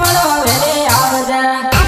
પડો વેલે આવજા